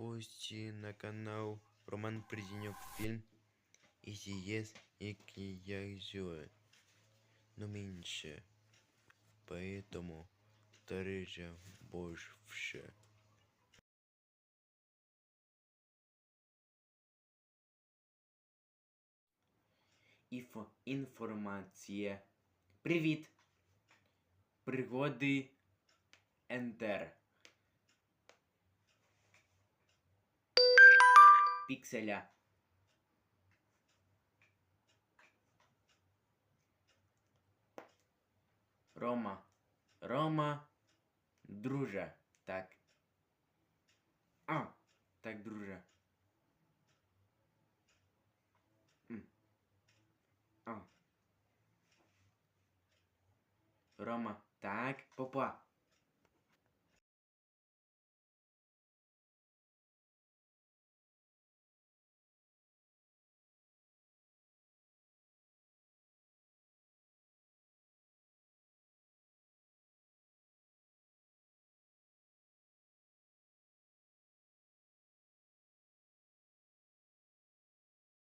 гості на канал Роман Придіньок Фільм. І есть, який я зює. Но меньше. Поэтому дорожа больше. Іфо... Інформація. Привіт. Пригоди. Ентер. Пікселя. Рома. Рома. Друже. Так. А. Так, друже. А. Рома. Так, попа.